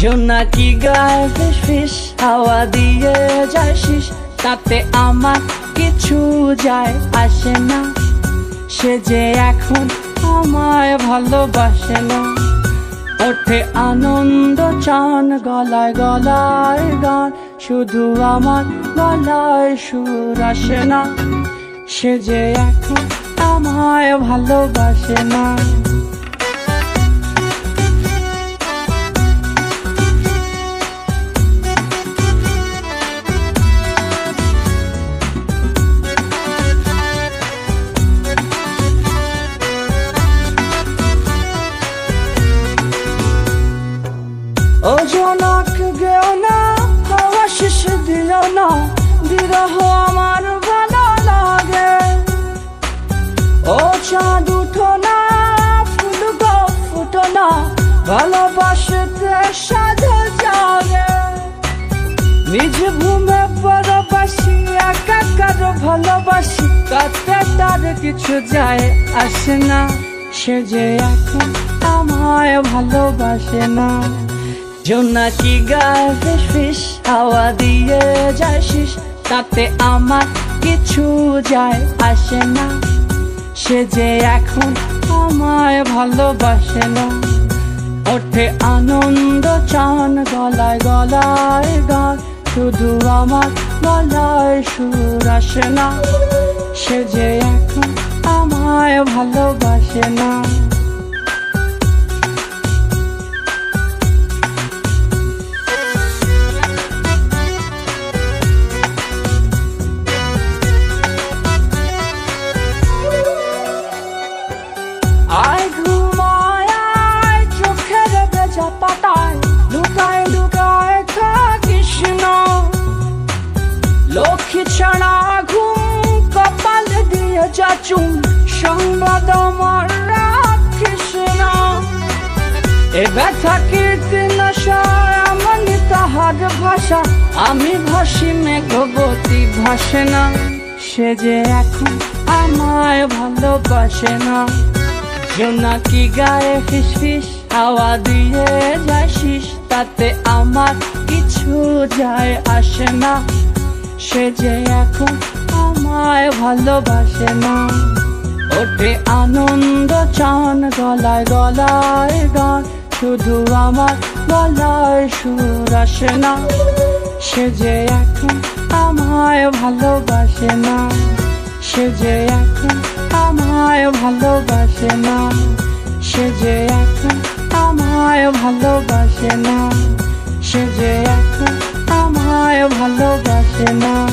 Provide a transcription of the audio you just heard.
জোনাকি গায়ে ফিস ফিস, হাওয়া দিয়ে যায় শিস তাতে আমার কিছু যায় আসে না। সে যে এখন আমায় ভালোবাসে না। ওঠে আনন্দ, চান, গলায় গলায় গান। শুধু আমার গলায় সুর আসে না। সে যে এখন আমায় ভালোবাসে না। বিরহ আমার ভালো লাগে। ও চাঁদ উঠো না, ফুল ফুটো না, ভালোবাসতে সাধু জাগে। নিজ ভূমে পরবাসী একাকার ভালোবাসি, তাতে তার কিছু যায় আসে না। সে যে এখন আমায় ভালোবাসে না। জোনাকি গায়ে ফিস হাওয়া দিয়ে যায় তাতে আমার কিছু যায় আসে না। সে যে এখন আমায় ভালোবাসে না। ওঠে আনন্দ, চান, গলায় গলায় গান। শুধু আমার গলায় সুর আসে না। সে যে এখন আমায় ভালোবাসে না। লক্ষ্মী ছাড়া ঘুম কপাল দিয়ে যাচুম, সংবাদ আমার না। এ ব্যথা কীর্তি নশায় আমার তাহার ভাষা, আমি ভাসি মেঘবতী ভাসে না। সে যে এখন আমায় ভালোবাসে না। জোনাকি গায়ে ফিস ফিস হাওয়া দিয়ে যায় শিস তাতে আমার কিছু যায় আসে না। সে যে এখন আমায় ভালোবাসে না। ওঠে আনন্দ, চান, গলায় গলায় গান, শুধু আমার গলায় সুর আসে না। সে যে এখন আমায় ভালোবাসে না। সে যে এখন আমায় ভালোবাসে না। সে যে এখন আমায় ভালোবাসে না। সে যে এখন আমায় ভালোবাসে না